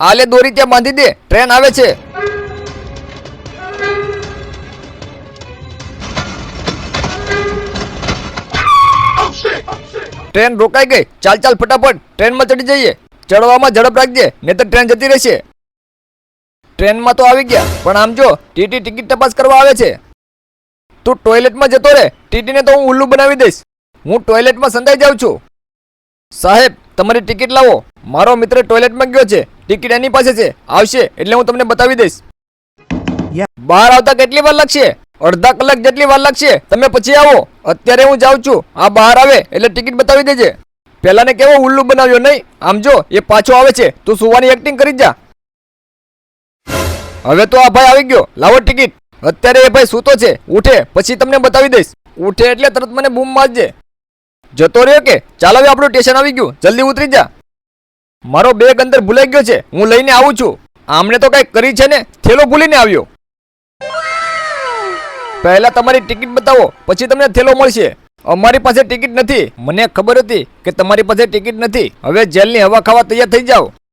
આલે દોરી ત્યાં બાંધી દે. ટ્રેન આવે છે. ટ્રેન રોકાઈ ગઈ. ચાલ ચાલ, ફટાફટ. ટ્રેનમાં ચડી જઈએ. ચડવામાં ઝડપ રાખજે. નહીં તો ટ્રેન જતી રહેશે. ટ્રેનમાં તો આવી ગયા. પણ આમ જો ટીટી ટિકિટ તપાસ કરવા આવે છે. તું ટોયલેટમાં જતો રહે. ટીટીને તો હું ઉલ્લુ બનાવી દઈશ. હું ટોયલેટમાં સંતાઈ જાઉં છું. સાહેબ, તમારી ટિકિટ લાવો. મારો મિત્ર ટોયલેટમાં ગયો છે. ટિકિટ એની પાસે છે. આવશે એટલે હું તમને બતાવી દઈશ. બહાર આવતા કેટલી વાર લાગશે? અડધા કલાક જેટલી વાર લાગશે. તમે પછી આવો. અત્યારે હું જાઉં છું. આ બહાર આવે એટલે ટિકિટ બતાવી દેજે. પહેલાને કેવો ઉલ્લુ બનાવ્યો નહીં? આમ જો એ પાછો આવે છે. તું સુવાની એક્ટિંગ કરી જા. હવે તો આ ભાઈ આવી ગયો. લાવો ટિકિટ. અત્યારે એ ભાઈ સૂતો છે. ઉઠે પછી તમને બતાવી દઈશ. ઉઠે એટલે તરત મને બૂમ મારજે. જતો રહ્યો કે? ચાલ હવે આપણું સ્ટેશન આવી ગયું. જલ્દી ઉતરી જા. મારો બેગ અંદર ભૂલાઈ ગયો છે. હું લઈને આવું છું. આમણે તો કંઈક કરી છે ને? થેલો ભૂલીને આવ્યો. પહેલા તમારી ટિકિટ બતાવો, પછી તમને થેલો મળશે. અમારી પાસે ટિકિટ નથી. મને ખબર હતી કે તમારી પાસે ટિકિટ નથી. હવે જેલની હવા ખાવા તૈયાર થઈ જાઓ.